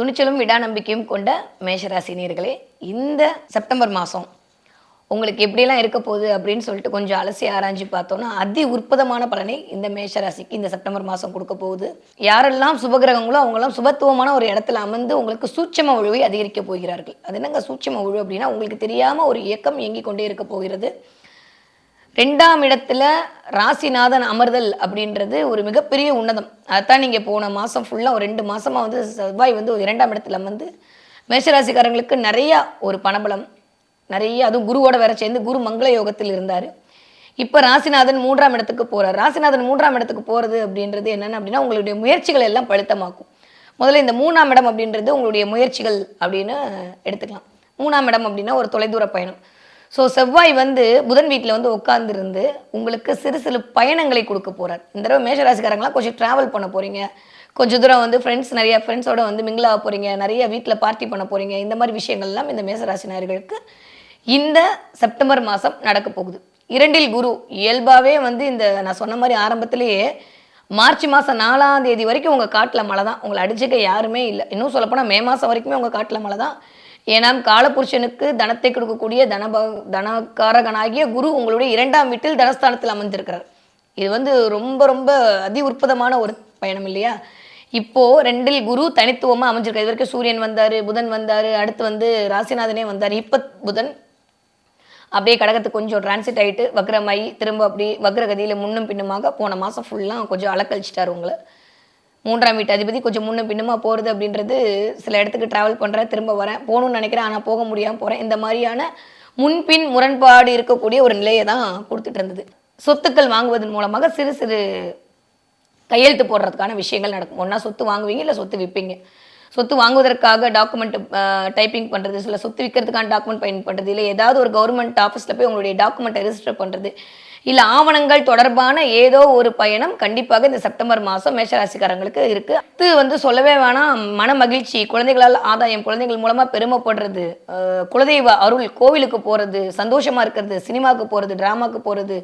துணிச்சலும் விடா நம்பிக்கையும் கொண்ட மேஷராசினியர்களே இந்த செப்டம்பர் மாதம் உங்களுக்கு எப்படியெல்லாம் இருக்க போகுது அப்படின்னு சொல்லிட்டு கொஞ்சம் அலசி ஆராய்ஞ்சு பார்த்தோன்னா அதி உற்பதமான பலனை இந்த மேஷராசிக்கு இந்த செப்டம்பர் மாதம் கொடுக்க போகுது. யாரெல்லாம் சுபகிரகங்களோ அவங்கெல்லாம் சுபத்துவமான ஒரு இடத்துல அமர்ந்து உங்களுக்கு சூட்சம ஒழுவை அதிகரிக்க போகிறார்கள். அது என்னங்க சூட்சம ஒழு அப்படின்னா உங்களுக்கு தெரியாமல் ஒரு இயக்கம் இயங்கி கொண்டே இருக்க போகிறது. ரெண்டாம் இடத்துல ராசிநாதன் அமர்தல் அப்படின்றது ஒரு மிகப்பெரிய உன்னதம். அதான் நீங்கள் போன மாதம் ஃபுல்லாக ஒரு ரெண்டு மாதமாக வந்து செவ்வாய் வந்து ஒரு இரண்டாம் இடத்துல வந்து மேஷராசிக்காரங்களுக்கு நிறையா ஒரு பணபலம் நிறைய அதுவும் குருவோட வேற சேர்ந்து குரு மங்கள யோகத்தில் இருந்தார். இப்போ ராசிநாதன் மூன்றாம் இடத்துக்கு போகிறார் ராசிநாதன் மூன்றாம் இடத்துக்கு போகிறது அப்படின்றது என்னென்ன அப்படின்னா உங்களுடைய முயற்சிகள் எல்லாம் பழுத்தமாக்கும். முதல்ல இந்த மூணாம் இடம் அப்படின்றது உங்களுடைய முயற்சிகள் அப்படின்னு எடுத்துக்கலாம். மூணாம் இடம் அப்படின்னா ஒரு தொலைதூர பயணம். ஸோ செவ்வாய் வந்து புதன் வீட்டில் வந்து உட்காந்துருந்து உங்களுக்கு சிறு சிறு பயணங்களை கொடுக்க போகிறார் இந்த தடவை மேஷராசிக்காரங்களாம் கொஞ்சம் ட்ராவல் பண்ண போகிறீங்க கொஞ்சம் தூரம் வந்து ஃப்ரெண்ட்ஸ் நிறைய ஃப்ரெண்ட்ஸோட வந்து mingle ஆக போகிறீங்க நிறைய வீட்டில் பார்ட்டி பண்ண போகிறீங்க இந்த மாதிரி விஷயங்கள்லாம் இந்த மேஷராசினியர்களுக்கு இந்த செப்டம்பர் மாதம் நடக்க போகுது. இரண்டில் குரு இயல்பாகவே வந்து இந்த நான் சொன்ன மாதிரி ஆரம்பத்திலேயே மார்ச் மாதம் நாலாம் தேதி வரைக்கும் உங்கள் காட்டில் மழை தான். உங்களை அடிச்சுக்க யாருமே இல்லை. இன்னும் சொல்லப்போனால் மே மாதம் வரைக்குமே உங்கள் காட்டில் மழை தான். ஏன்னா காலபுருஷனுக்கு தனத்தை கொடுக்கக்கூடிய தனப தனக்காரகனாகிய குரு உங்களுடைய இரண்டாம் வீட்டில் தனஸ்தானத்தில் அமர்ந்திருக்கிறார். இது வந்து ரொம்ப ரொம்ப அதி உற்பதமான ஒரு பயணம் இல்லையா? இப்போ ரெண்டில் குரு தனித்துவமாக அமைஞ்சிருக்காரு இது வரைக்கும் சூரியன் வந்தாரு புதன் வந்தாரு அடுத்து வந்து ராசிநாதனே வந்தார். இப்போ புதன் அப்படியே கடகத்துக்கு கொஞ்சம் டிரான்சிட் ஆகிட்டு வக்ரமாயி திரும்ப அப்படி வக்ரகதியில் முன்னும் பின்னுமாக போன மாதம் ஃபுல்லாக கொஞ்சம் அலக்கழிச்சிட்டாரு உங்களை. மூன்றாம் வீட்டு அதிபதி கொஞ்சம் முன்ன பின்னமாக போகிறது அப்படின்றது சில இடத்துக்கு ட்ராவல் பண்ணுறேன் திரும்ப வரேன். போகணும்னு நினைக்கிறேன் ஆனால் போக முடியாமல் போகிறேன் இந்த மாதிரியான முன்பின் முரண்பாடு இருக்கக்கூடிய ஒரு நிலையை தான் கொடுத்துட்டு இருந்தது. சொத்துக்கள் வாங்குவதன் மூலமாக சிறு சிறு கையெழுத்து போடுறதுக்கான விஷயங்கள் நடக்கும். ஒன்றா சொத்து வாங்குவீங்க இல்லை சொத்து விற்பீங்க சொத்து வாங்குவதற்காக டாக்குமெண்ட் டைப்பிங் பண்ணுறது சில சொத்து விற்கிறதுக்கான டாக்குமெண்ட் பயன் பண்ணுறது இல்லை ஏதாவது ஒரு கவர்மெண்ட் ஆஃபீஸில் போய் உங்களுடைய டாக்குமெண்ட்டை ரெஜிஸ்டர் பண்ணுறது இல்லை ஆவணங்கள் தொடர்பான ஏதோ ஒரு பயணம் கண்டிப்பாக இந்த செப்டம்பர் மாதம் மேஷராசிக்காரங்களுக்கு இருக்குது அது வந்து சொல்லவே வேணாம். மன மகிழ்ச்சி குழந்தைகளால் ஆதாயம் குழந்தைகள் மூலமாக பெருமைப்படுறது குலதெய்வ அருள் கோவிலுக்கு போகிறது சந்தோஷமாக இருக்கிறது சினிமாவுக்கு போகிறது ட்ராமாக்கு போகிறது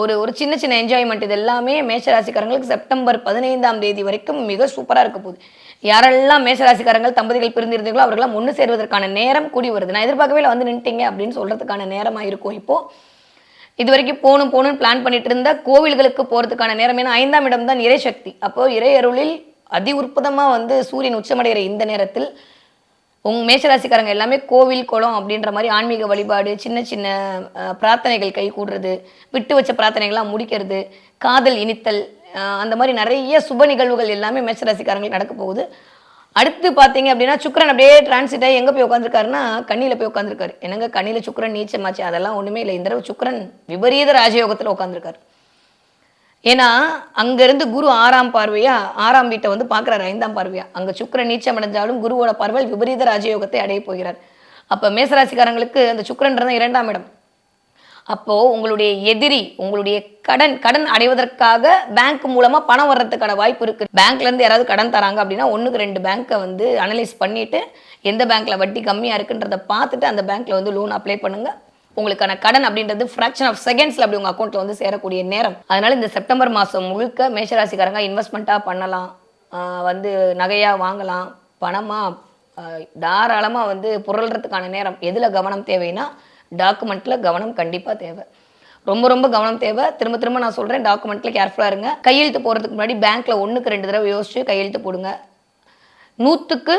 ஒரு ஒரு சின்ன சின்ன என்ஜாய்மெண்ட் இது எல்லாமே மேஷராசிக்காரங்களுக்கு செப்டம்பர் பதினைந்தாம் தேதி வரைக்கும் மிக சூப்பராக இருக்க போகுது. யாரெல்லாம் மேஷராசிக்காரங்கள் தம்பதிகள் பிரிந்திருந்தீங்களோ அவர்களெல்லாம் ஒன்று சேர்வதற்கான நேரம் கூடி வருது. நான் எதிர்பார்க்கவே வந்து நின்ட்டீங்க அப்படின்னு சொல்கிறதுக்கான நேரமாக இருக்கும் இப்போது இது வரைக்கும் போகணும் போகணும்னு பிளான் பண்ணிட்டு இருந்த கோவில்களுக்கு போகிறதுக்கான நேரம். ஏன்னா ஐந்தாம் இடம் தான் இறைசக்தி அப்போ இறை அருளில் அதி உற்பதமாக வந்து சூரியன் உச்சமடைகிற இந்த நேரத்தில் உங்க மேஷராசிக்காரங்க எல்லாமே கோவில் குளம் அப்படின்ற மாதிரி ஆன்மீக வழிபாடு சின்ன சின்ன பிரார்த்தனைகள் கை கூடுறது விட்டு வச்ச பிரார்த்தனைகள்லாம் முடிக்கிறது காதல் இனித்தல் அந்த மாதிரி நிறைய சுப நிகழ்வுகள் எல்லாமே மேஷராசிக்காரங்களுக்கு நடக்க போகுது. அடுத்து பார்த்தீங்க அப்படின்னா சுக்ரன் அப்படியே டிரான்சிட் ஆகி எங்கே போய் உட்காந்துருக்காருன்னா கண்ணியில் போய் உட்காந்துருக்காரு என்னங்க கண்ணியில் சுக்கிரன் நீச்சமாச்சு? அதெல்லாம் ஒன்றுமே இல்லை. இந்த தடவை சுக்கிரன் விபரீத ராஜயோகத்தில் உட்காந்துருக்காரு ஏன்னா அங்கேருந்து குரு ஆறாம் பார்வையா ஆறாம் வீட்டை வந்து பார்க்குறாரு ஐந்தாம் பார்வையா. அங்கே சுக்கிரன் நீச்சம் அடைஞ்சாலும் குருவோட பார்வையில் விபரீத ராஜயோகத்தை அடைய போகிறார். அப்போ மேசராசிக்காரங்களுக்கு அந்த சுக்கிரன்றதான் இரண்டாம் இடம். அப்போ உங்களுடைய எதிரி உங்களுடைய கடன் கடன் அடைவதற்காக பேங்க் மூலமா பணம் வர்றதுக்கான வாய்ப்பு இருக்கு. பேங்க்ல இருந்து யாராவது கடன் தராங்க அப்படின்னா ஒன்றுக்கு ரெண்டு பேங்க்கை வந்து அனலைஸ் பண்ணிட்டு எந்த பேங்க்ல வட்டி கம்மியா இருக்குன்றத பார்த்துட்டு அந்த பேங்க்ல வந்து லோன் அப்ளை பண்ணுங்க. உங்களுக்கான கடன் அப்படின்றது ஃப்ராக்ஷன் ஆஃப் செகண்ட்ஸ்ல அப்படி உங்க அக்கௌண்ட்ல வந்து சேரக்கூடிய நேரம். அதனால இந்த செப்டம்பர் மாசம் முழுக்க மேஷராசிக்காரங்க இன்வெஸ்ட்மெண்ட்டா பண்ணலாம். வந்து நகையா வாங்கலாம். பணமா தாராளமாக வந்து புரள்றதுக்கான நேரம். எதில் கவனம் தேவைன்னா டாக்குமெண்ட்ல கவனம் கண்டிப்பா தேவை. ரொம்ப ரொம்ப கவனம் தேவை. திரும்ப திரும்ப நான் சொல்கிறேன் டாக்குமெண்ட்டில் கேர்ஃபுல்லாக இருங்க. கையெழுத்து போகிறதுக்கு முன்னாடி பேங்க்ல ஒன்றுக்கு ரெண்டு தடவை யோசிச்சு கையெழுத்து போடுங்க. நூற்றுக்கு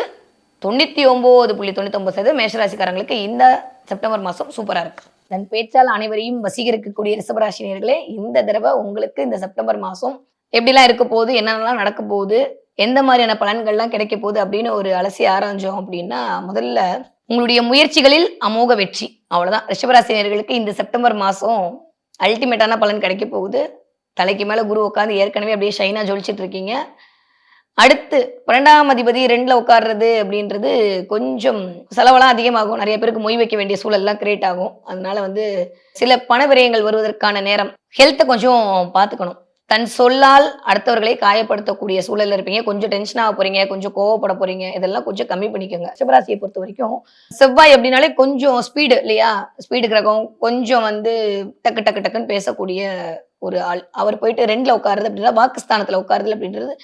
தொண்ணூற்றி ஒம்பது புள்ளி தொண்ணூத்தொம்பது சதவீதம் மேஷராசிக்காரங்களுக்கு இந்த செப்டம்பர் மாதம் சூப்பராக இருக்கு. தன் பேச்சால் அனைவரையும் வசீகரிக்கக்கூடிய ரிசபராசினியர்களே இந்த தடவை உங்களுக்கு இந்த செப்டம்பர் மாதம் எப்படிலாம் இருக்க போகுது என்னென்னலாம் நடக்க போகுது எந்த மாதிரியான பலன்கள்லாம் கிடைக்க போகுது அப்படின்னு ஒரு அலசி ஆராய்ஞ்சோம் அப்படின்னா முதல்ல உங்களுடைய முயற்சிகளில் அமோக வெற்றி. அவ்வளவுதான். ரிஷபராசினியர்களுக்கு இந்த செப்டம்பர் மாதம் அல்டிமேட்டான பலன் கிடைக்க போகுது. தலைக்கு மேலே குரு உட்காந்து ஏற்கனவே அப்படியே ஷைனாக ஜொலிச்சிட்டு இருக்கீங்க. அடுத்து பன்னெண்டாம் அதிபதி ரெண்டுல உட்கார்றது அப்படின்றது கொஞ்சம் செலவெல்லாம் அதிகமாகும். நிறைய பேருக்கு மொய் வைக்க வேண்டிய சூழல்லாம் கிரியேட் ஆகும். அதனால வந்து சில பண விரயங்கள் வருவதற்கான நேரம் ஹெல்த்தை கொஞ்சம் பார்த்துக்கணும். தன் சொல்லால் அடுத்தவர்களை காயப்படுத்தக்கூடிய சூழல்ல இருப்பீங்க. கொஞ்சம் டென்ஷன் ஆக போறீங்க. கொஞ்சம் கோவப்பட போறீங்க. இதெல்லாம் கொஞ்சம் கம்மி பண்ணிக்கோங்க. சிவராசியை பொறுத்த வரைக்கும் செவ்வாய் அப்படின்னாலே கொஞ்சம் ஸ்பீடு இல்லையா? ஸ்பீடு கிரகம் கொஞ்சம் வந்து டக்கு டக்கு டக்குன்னு பேசக்கூடிய ஒரு ஆள். அவர் போயிட்டு ரெண்டுல உட்காருது அப்படின்னா வாக்குஸ்தானத்துல உட்காருது அப்படின்றது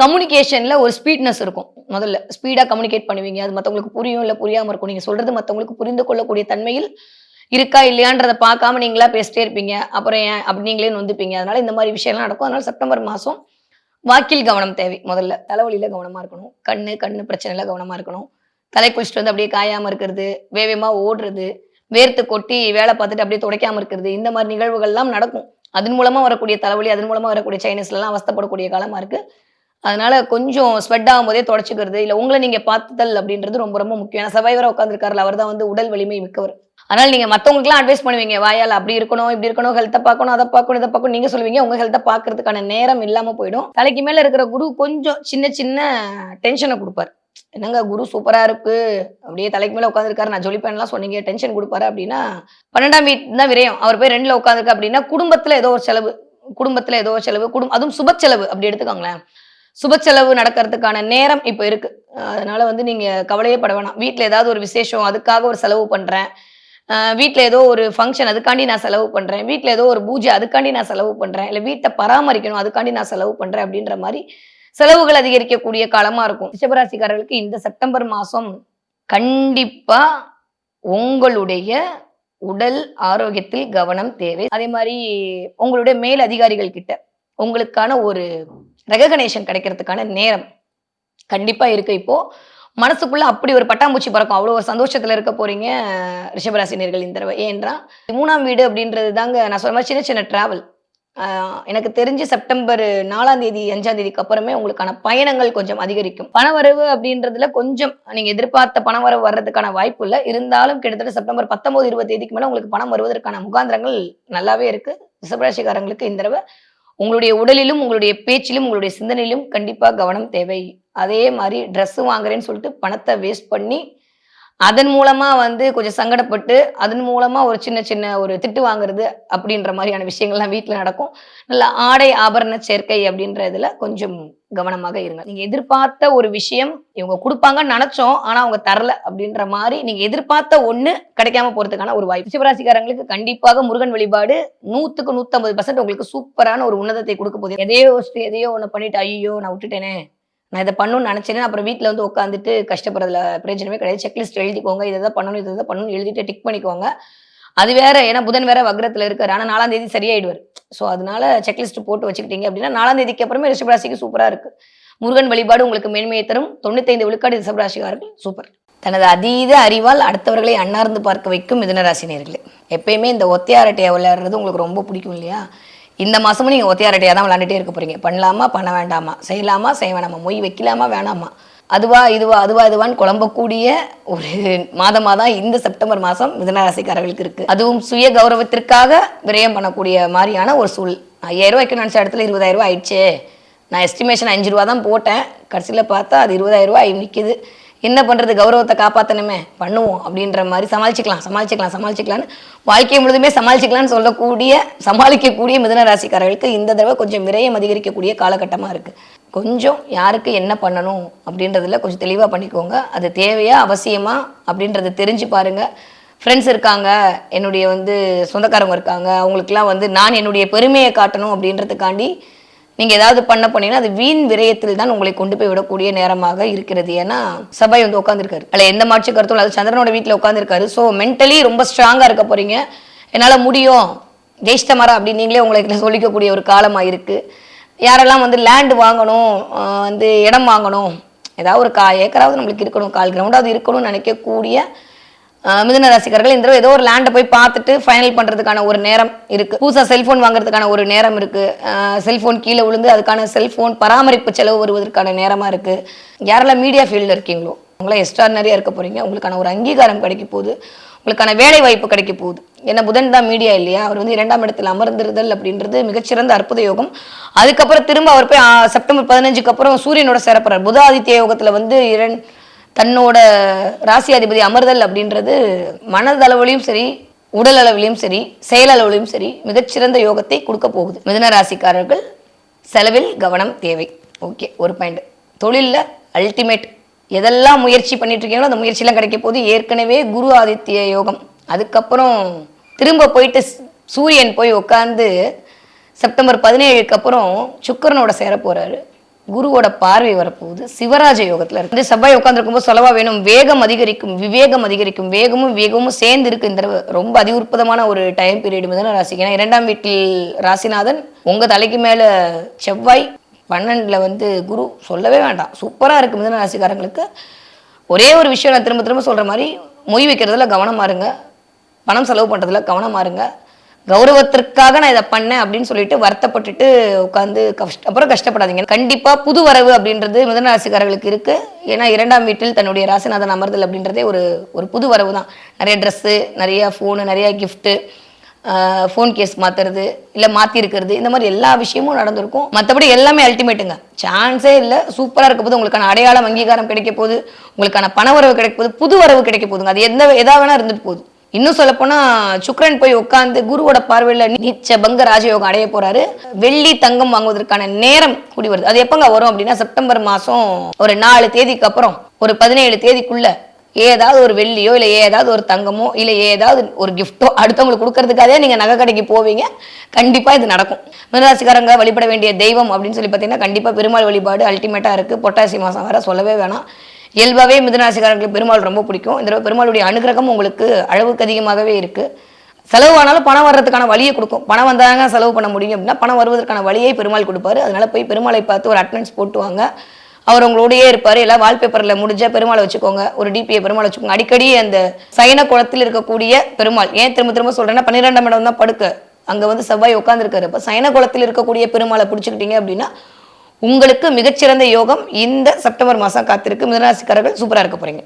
கம்யூனிகேஷன்ல ஒரு ஸ்பீட்னஸ் இருக்கும். முதல்ல ஸ்பீடா கம்யூனிகேட் பண்ணுவீங்க. அது மற்றவங்களுக்கு புரியும். இல்லை புரியாம இருக்கும். நீங்க சொல்றது மத்தவங்களுக்கு புரிந்து கொள்ளக்கூடிய தன்மையில் இருக்கா இல்லையான்றதை பார்க்காம நீங்களா பேசிட்டே இருப்பீங்க. அப்புறம் ஏன் அப்படி நீங்களே நொந்துப்பீங்க. அதனால இந்த மாதிரி விஷயம்லாம் நடக்கும். அதனால செப்டம்பர் மாதம் வாக்கில் கவனம் தேவை முதல்ல. தலைவலியில கவனமா இருக்கணும். கண்ணு கண்ணு பிரச்சனையில கவனமா இருக்கணும். தலை குளிச்சுட்டு வந்து அப்படியே காயாம இருக்கிறது வேகமா ஓடுறது வேர்த்து கொட்டி வேலை பார்த்துட்டு அப்படியே துடைக்காம இருக்கிறது இந்த மாதிரி நிகழ்வுகள்லாம் நடக்கும். அதன் மூலமா வரக்கூடிய தலைவலி அதன் மூலமா வரக்கூடிய சைனீஸ்லாம் வசதப்படக்கூடிய காலமாக காலமா இருக்கு. அதனால கொஞ்சம் ஸ்வெட் ஆகும் போதே தொடச்சிக்கிறது. இல்ல உங்களை நீங்க பார்த்துதல் அப்படின்றது ரொம்ப ரொம்ப முக்கியம். ஏன்னா சர்வைவரா உட்காந்துருக்காருல அவர் தான் வந்து உடல் வலிமை மிக்கவர். அதனால நீங்க மத்தவங்களுக்குலாம் அட்வைஸ் பண்ணுவீங்க வாயால் அப்படி இருக்கணும் இப்படி இருக்கணும் ஹெல்த்தை பார்க்கணும் அதை பார்க்கணும் இதை பார்க்கணும். நீங்க சொல்லுவீங்க உங்க ஹெல்த்தை பார்க்கறதுக்கான நேரம் இல்லாம போயிடும். தலைக்கு மேல இருக்கிற குரு கொஞ்சம் சின்ன சின்ன டென்ஷனை கொடுப்பாரு. என்னங்க குரு சூப்பரா இருக்கு அப்படியே தலைக்கு மேல உட்காந்துருக்காரு நான் ஜொலிப்பேன்லாம் சொன்னீங்க டென்ஷன் கொடுப்பாரு அப்படின்னா பன்னெண்டாம் வீட்டு தான் விரயம். அவர் போய் ரெண்டுல உட்காந்துருக்கு அப்படின்னா குடும்பத்துல ஏதோ ஒரு செலவு குடும்பத்துல ஏதோ ஒரு செலவு குடும்பம் அதுவும் சுப செலவு அப்படி எடுத்துக்கோங்களேன். சுப செலவு நடக்கிறதுக்கான நேரம் இப்போ இருக்கு. அதனால வந்து நீங்க கவலையே பட வேணாம். வீட்டுல ஏதாவது ஒரு விசேஷம் அதுக்காக ஒரு செலவு பண்றேன் ஆஹ் வீட்ல ஏதோ ஒரு ஃபங்க்ஷன் அதுக்காண்டி நான் செலவு பண்றேன். வீட்டில் ஏதோ ஒரு பூஜை அதுக்காண்டி நான் செலவு பண்றேன். இல்லை வீட்டை பராமரிக்கணும் அதுக்காண்டி நான் செலவு பண்றேன் அப்படின்ற மாதிரி செலவுகள் அதிகரிக்கக்கூடிய காலமா இருக்கும். ரிஷபராசிக்காரர்களுக்கு இந்த செப்டம்பர் மாசம் கண்டிப்பா உங்களுடைய உடல் ஆரோக்கியத்தில் கவனம் தேவை. அதே மாதிரி உங்களுடைய மேல் அதிகாரிகள் கிட்ட உங்களுக்கான ஒரு ரெகக்னேஷன் கிடைக்கிறதுக்கான நேரம் கண்டிப்பாக இருக்கு இப்போ. மனசுக்குள்ள அப்படி ஒரு பட்டாம்பூச்சி பறக்கும். அவ்வளோ ஒரு சந்தோஷத்துல இருக்க போறீங்க ரிஷபராசினியர்கள் இந்த தடவை. ஏன்றா மூணாம் வீடு அப்படின்றது தாங்க நான் சொல்ல மாதிரி சின்ன சின்ன டிராவல் எனக்கு தெரிஞ்சு செப்டம்பர் நாலாம் தேதி அஞ்சாம் தேதிக்கு அப்புறமே உங்களுக்கான பயணங்கள் கொஞ்சம் அதிகரிக்கும். பணவரவு அப்படின்றதுல கொஞ்சம் நீங்க எதிர்பார்த்த பணவரவு வர்றதுக்கான வாய்ப்பு இல்லை. இருந்தாலும் கிட்டத்தட்ட செப்டம்பர் பத்தொன்பது இருபது தேதிக்கு மேல உங்களுக்கு பணம் வருவதற்கான முகாந்திரங்கள் நல்லாவே இருக்கு. ரிஷபராசிக்காரங்களுக்கு இந்த தடவை உங்களுடைய உடலிலும் உங்களுடைய பேச்சிலும் உங்களுடைய சிந்தனையிலும் கண்டிப்பாக கவனம் தேவை. அதே மாதிரி ட்ரெஸ்ஸு வாங்குறேன்னு சொல்லிட்டு பணத்தை வேஸ்ட் பண்ணி அதன் மூலமா வந்து கொஞ்சம் சங்கடப்பட்டு அதன் மூலமா ஒரு சின்ன சின்ன ஒரு திட்டு வாங்குறது அப்படின்ற மாதிரியான விஷயங்கள்லாம் வீட்டில் நடக்கும். நல்ல ஆடை ஆபரண சேர்க்கை அப்படின்ற இதுல கொஞ்சம் கவனமாக இருங்க நீங்க எதிர்பார்த்த ஒரு விஷயம் இவங்க கொடுப்பாங்கன்னு நினைச்சோம் ஆனா அவங்க தரல அப்படின்ற மாதிரி நீங்க எதிர்பார்த்த ஒண்ணு கிடைக்காம போறதுக்கான ஒரு வாய்ப்பு. சிவராசிக்காரங்களுக்கு கண்டிப்பாக முருகன் வழிபாடு நூத்துக்கு நூத்தம்பது பர்சன்ட் உங்களுக்கு சூப்பரான ஒரு உன்னதத்தை கொடுக்க போகுது. எதையோ எதையோ ஒண்ணு பண்ணிட்டு ஐயோ நான் விட்டுட்டேனே. நான் இதை பண்ணணும்னு நினைச்சேனே அப்புறம் வீட்டில் வந்து உட்காந்துட்டு கஷ்டப்படுறதுல பிரயோஜனமே கிடையாது. செக்லிஸ்ட் எழுதிக்கோங்க இதை தான் பண்ணணும் இதை தான் பண்ணணும் எழுதிட்டு டிக் பண்ணிக்கோங்க. அது வேற ஏன்னா புதன் வேற வக்ரத்தில் இருக்கார் ஆனால் நாலாம் தேதி சரியாயிடுவார். ஸோ அதனால செக்லிஸ்ட் போட்டு வச்சுக்கிட்டீங்க அப்படின்னா நாலாம் தேதிக்கு அப்புறமே ரிஷபராசிக்கு சூப்பராக இருக்கு. முருகன் வழிபாடு உங்களுக்கு மேன்மையை தரும். தொண்ணூத்தைந்து விழுக்காடு ரிஷபராசிக்காரர்கள் சூப்பர் தனது அதீத அறிவால் அடுத்தவர்களை அன்னார்ந்து பார்க்க வைக்கும் மிதுனராசினியர்களே எப்பயுமே இந்த ஒத்தையாரட்டையை விளையாடுறது உங்களுக்கு ரொம்ப பிடிக்கும் இல்லையா? இந்த மாசமும் நீங்க ஒத்தையாரட்டையாக தான் விளாண்டுட்டே இருக்க போறீங்க. பண்ணலாமா? பண்ண வேண்டாமா? செய்யலாமா? செய்ய வேணாமா? மொய் வைக்கலாமா? வேணாமா? அதுவா இதுவா அதுவா இதுவான்னு குழம்பக்கூடிய ஒரு மாதமாக தான் இந்த செப்டம்பர் மாதம் மிதனராசிக்காரர்களுக்கு இருக்கு. அதுவும் சுய கௌரவத்திற்காக விரயம் பண்ணக்கூடிய மாதிரியான ஒரு சூழ். ஐயாயிரம் ரூபாய்க்கு நினச்ச இடத்துல இருபதாயிரம் ரூபாய் ஆயிடுச்சு. நான் எஸ்டிமேஷன் அஞ்சு ரூபா தான் போட்டேன். கடைசியில் பார்த்தா அது இருபதாயிரம் ரூபாய் நிற்கிது என்ன பண்ணுறது கௌரவத்தை காப்பாற்றணுமே பண்ணுவோம். அப்படின்ற மாதிரி சமாளிச்சுக்கலாம். சமாளிச்சுக்கலாம் சமாளிச்சுக்கலான்னு வாழ்க்கை முழுதுமே சமாளிச்சுக்கலாம்னு சொல்லக்கூடிய சமாளிக்கக்கூடிய மிதன ராசிக்காரர்களுக்கு இந்த தடவை கொஞ்சம் விரயம் அதிகரிக்கக்கூடிய காலகட்டமாக இருக்குது கொஞ்சம் யாருக்கு என்ன பண்ணணும் அப்படின்றதுல கொஞ்சம் தெளிவாக பண்ணிக்கோங்க. அது தேவையா அவசியமா அப்படின்றத தெரிஞ்சு பாருங்கள் ஃப்ரெண்ட்ஸ் இருக்காங்க என்னுடைய வந்து சொந்தக்காரங்க இருக்காங்க அவங்களுக்குலாம் வந்து நான் என்னுடைய பெருமையை காட்டணும் அப்படின்றதுக்காண்டி நீங்கள் ஏதாவது பண்ண போனீங்கன்னா அது வீண் விரயத்தில் தான் உங்களை கொண்டு போய் விடக்கூடிய நேரமாக இருக்கிறது. ஏன்னா சபை வந்து உட்காந்துருக்காரு அதில் எந்த மாற்று கருத்தும் அது சந்திரனோட வீட்டில் உட்காந்துருக்காரு ஸோ மென்டலி ரொம்ப ஸ்ட்ராங்காக இருக்க போகிறீங்க என்னால் முடியும். ஜெயிஷ்டமரா அப்படின்னு நீங்களே உங்களுக்கு சொல்லிக்கக்கூடிய ஒரு காலமாக இருக்குது யாரெல்லாம் வந்து லேண்டு வாங்கணும் வந்து இடம் வாங்கணும் ஏதாவது ஒரு கா ஏக்கராவது நம்மளுக்கு இருக்கணும் கால் கிரவுண்டாவது இருக்கணும்னு நினைக்கக்கூடிய மிதுன ராசிக்காரர்கள் இந்த ஏதோ ஒரு லேண்டை போய் பார்த்துட்டு ஃபைனல் பண்ணுறதுக்கான ஒரு நேரம் இருக்குது புதுசாக செல்ஃபோன் வாங்குறதுக்கான ஒரு நேரம் இருக்குது செல்ஃபோன் கீழே விழுந்து அதுக்கான செல்ஃபோன் பராமரிப்பு செலவு வருவதற்கான நேரமாக இருக்குது யாரெல்லாம் மீடியா ஃபீல்டில் இருக்கீங்களோ உங்களாம் எக்ஸ்ட்ரானரியாக இருக்க போகிறீங்க உங்களுக்கான ஒரு அங்கீகாரம் கிடைக்க போகுது. உங்களுக்கான வேலை வாய்ப்பு கிடைக்க போகுது. ஏன்னா புதன் தான் மீடியா இல்லையா? அவர் வந்து இரண்டாம் இடத்தில் அமர்ந்திருதல் அப்படின்றது மிகச்சிறந்த அற்புத யோகம். அதுக்கப்புறம் திரும்ப அவர் போய் செப்டம்பர் பதினஞ்சுக்கு அப்புறம் சூரியனோட சேரப்படுறார் புத ஆதித்ய யோகத்தில் வந்து இரண் தன்னோட ராசியாதிபதி அமர்தல் அப்படின்றது மனதளவுலையும் சரி உடல் அளவிலையும் சரி செயலளவிலையும் சரி மிகச்சிறந்த யோகத்தை கொடுக்க போகுது. மிதுன ராசிக்காரர்கள் செலவில் கவனம் தேவை. ஓகே ஒரு பாயிண்ட் தொழிலில் அல்டிமேட் எதெல்லாம் முயற்சி பண்ணிட்டு இருக்கீங்களோ அந்த முயற்சியெல்லாம் கிடைக்க போது ஏற்கனவே குரு ஆதித்ய யோகம். அதுக்கப்புறம் திரும்ப போயிட்டு சூரியன் போய் உட்காந்து செப்டம்பர் பதினேழுக்கு அப்புறம் சுக்கரனோட சேர போறாரு. குருவோட பார்வை வரப்போகுது. சிவராஜ யோகத்துல இருக்கு. செவ்வாய் உட்காந்துருக்கும்போது செலவா வேணும்? வேகம் அதிகரிக்கும் விவேகம் அதிகரிக்கும் வேகமும் வேகமும் சேர்ந்து இருக்கு. இந்த தடவை ரொம்ப அதிஉற்பதமான ஒரு டைம் பீரியட் மிதன ராசிக்கு ஏன்னா இரண்டாம் வீட்டில் ராசிநாதன் உங்க தலைக்கு மேல செவ்வாய் பன்னெண்டுல வந்து குரு சொல்லவே வேண்டாம். சூப்பரா இருக்கு மிதன ராசிக்காரங்களுக்கு ஒரே ஒரு விஷயம் நான் திரும்ப திரும்ப சொல்ற மாதிரி மொய் வைக்கிறதுல கவனமா இருங்க பணம் செலவு பண்றதுல கவனமா இருங்க கௌரவத்திற்காக நான் இதை பண்ணேன் அப்படின்னு சொல்லிட்டு வருத்தப்பட்டுட்டு உட்காந்து கஷ்ட அப்புறம் கஷ்டப்படாதீங்க. கண்டிப்பாக புது வரவு அப்படின்றது மிதன ராசிக்காரர்களுக்கு ஏன்னா இரண்டாம் வீட்டில் தன்னுடைய ராசிநாதன் அமர்தல் அப்படின்றதே ஒரு ஒரு புது வரவு தான். நிறைய ட்ரெஸ்ஸு நிறைய ஃபோனு நிறைய கிஃப்ட்டு ஃபோன் கேஸ் மாற்றுறது இல்லை மாற்றிருக்கிறது இந்த மாதிரி எல்லா விஷயமும் நடந்திருக்கும். மற்றபடி எல்லாமே அல்டிமேட்டுங்க சான்ஸே இல்லை. சூப்பராக இருக்க போது உங்களுக்கான அடையாளம் அங்கீகாரம் கிடைக்க போகுது. உங்களுக்கான பண வரவு கிடைக்க போது புது வரவு கிடைக்க போதுங்க அது எந்த எதாக வேணால் இருந்துட்டு போகுது. இன்னும் சொல்ல போனா சுக்ரன் போய் உட்காந்து குருவோட பார்வையில நீச்ச பங்க ராஜயோகம் அடைய போறாரு. வெள்ளி தங்கம் வாங்குவதற்கான நேரம் கூடி வருது. அது எப்பங்க வரும் அப்படின்னா செப்டம்பர் மாசம் ஒரு நாலு தேதிக்கு அப்புறம் ஒரு பதினேழு தேதிக்குள்ள ஏதாவது ஒரு வெள்ளியோ இல்லை ஏதாவது ஒரு தங்கமோ இல்லை ஏதாவது ஒரு கிஃப்ட்டோ அடுத்தவங்களுக்கு கொடுக்கறதுக்காகவே நீங்கள் நகை கடைக்கு போவீங்க. கண்டிப்பாக இது நடக்கும். மிதராசிக்காரங்க வழிபட வேண்டிய தெய்வம் அப்படின்னு சொல்லி பார்த்தீங்கன்னா கண்டிப்பாக பெருமாள் வழிபாடு அல்டிமேட்டாக இருக்குது பொட்டாசி மாதம் வர சொல்லவே வேணாம். இயல்பாகவே மிதனராசிக்காரர்களுக்கு பெருமாள் ரொம்ப பிடிக்கும். இந்த பெருமாளுடைய அனுகிரகம் உங்களுக்கு அளவுக்கு அதிகமாகவே இருக்குது செலவு ஆனாலும் பணம் வர்றதுக்கான வழியை கொடுக்கும். பணம் வந்தாங்க செலவு பண்ண முடியும். அப்படின்னா பணம் வருவதற்கான வழியை பெருமாள் கொடுப்பாரு. அதனால போய் பெருமாளை பார்த்து ஒரு அட்டன்ஸ் போட்டுவாங்க. அவர் உங்களோடயே இருப்பார். எல்லாம் வால்பேப்பரில் முடிஞ்ச பெருமாளை வச்சுக்கோங்க. ஒரு டிபியை பெருமாளை வச்சுக்கோங்க. அடிக்கடி அந்த சைன குளத்தில் இருக்கக்கூடிய பெருமாள் ஏன் திரும்ப திரும்ப சொல்கிறேன்னா பன்னிரெண்டாம் இடம் தான் படுக்க. அங்கே வந்து செவ்வாய் உட்காந்துருக்காரு இப்போ சைன குளத்தில் இருக்கக்கூடிய பெருமாளை பிடிச்சிக்கிட்டீங்க அப்படின்னா உங்களுக்கு மிகச்சிறந்த யோகம் இந்த செப்டம்பர் மாதம் காத்திருக்கு. மிதராசிக்காரர்கள் சூப்பராக இருக்க போகிறீங்க